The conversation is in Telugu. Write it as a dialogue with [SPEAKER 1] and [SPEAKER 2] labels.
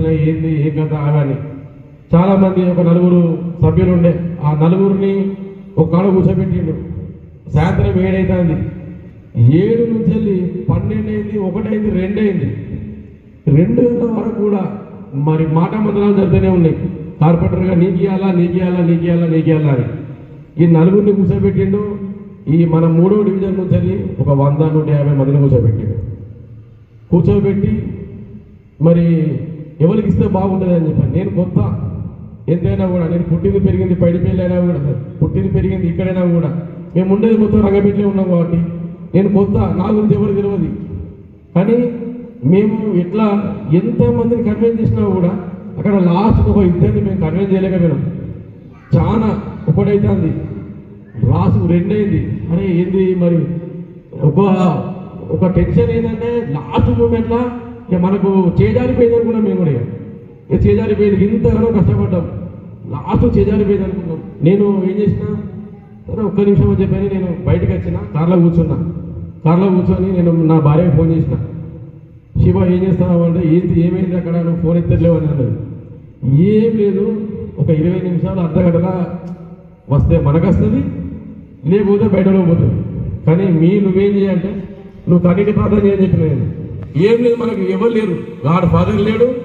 [SPEAKER 1] ఎట్లున్నాయి ఏంది ఏం కథ అవని చాలామంది ఒక నలుగురు సభ్యులు ఉండే ఆ నలుగురిని ఒక కాడ కూర్చోబెట్టిండు. సాయంత్రం ఏడైతుంది. ఏడు నుంచి వెళ్ళి పన్నెండు అయింది ఒకటైంది రెండైంది. రెండు వరకు కూడా మరి మాట మంత్రాలు జరుగుతూనే ఉన్నాయి. కార్పొరేటర్గా నీకు ఇవ్వాలా నీకు ఇవ్వాలా నీకు ఇవ్వాలా నీకు ఇవ్వాలా అని. ఈ నలుగురిని కూర్చోబెట్టిండు. ఈ మన మూడో డివిజన్ నుంచి వెళ్ళి ఒక వంద నూట యాభై మందిని కూర్చోబెట్టిండు. కూర్చోబెట్టి మరి ఎవరికి ఇస్తే బాగుంటుంది అని చెప్పాను. నేను కొత్త. ఎంతైనా కూడా నేను పుట్టింది పెరిగింది పైడిపల్లి అయినా కూడా పుట్టింది పెరిగింది ఇక్కడైనా కూడా. మేము ఉండేది మొత్తం రంగపేటలో ఉన్నాం కాబట్టి నేను కొత్త. నా గురించి ఎవరు తెలియదు కానీ మేము ఎట్లా ఎంతమందిని కన్విన్స్ చేసినా కూడా అక్కడ లాస్ట్ ఒక ఇద్దరిని మేము కన్విన్స్ చేయలేకపోయినాం. చాలా ఒకటైతుంది. లాస్ట్ రెండైంది. అరే ఏంది మరి? ఒక ఒక టెన్షన్ ఏంటంటే లాస్ట్ మూమెంట్లో ఇక మనకు చేజారిపోయేది అనుకున్నాం మేము కూడా ఇక. చేజారిపోయేది చేజారిపోయింది ఇంతగానో కష్టపడ్డాం. లాస్ట్ చేజారిపోయేది అనుకున్నాం నేను ఏం చేసిన సరే ఒక్క నిమిషం అని చెప్పని నేను బయటకు వచ్చిన కార్లో కూర్చున్నా. కార్లో కూర్చొని నేను నా భార్యకు ఫోన్ చేసిన. శివ ఏం చేస్తున్నావు అంటే ఏంటి ఏమైంది అక్కడ? నువ్వు ఫోన్ ఎత్తలేవు అని అన్నది. ఏం లేదు ఒక ఇరవై నిమిషాలు అర్ధగంటలా వస్తే మనకు వస్తుంది లేకపోతే బయటలో పోతుంది. కానీ మీ నువ్వేం చేయాలంటే నువ్వు కన్నీటి ప్రార్థన చేయని చెప్పిన నేను. ఏం లేదు మనకు ఎవరు లేరు. గాడ్ ఫాదర్ లేడు.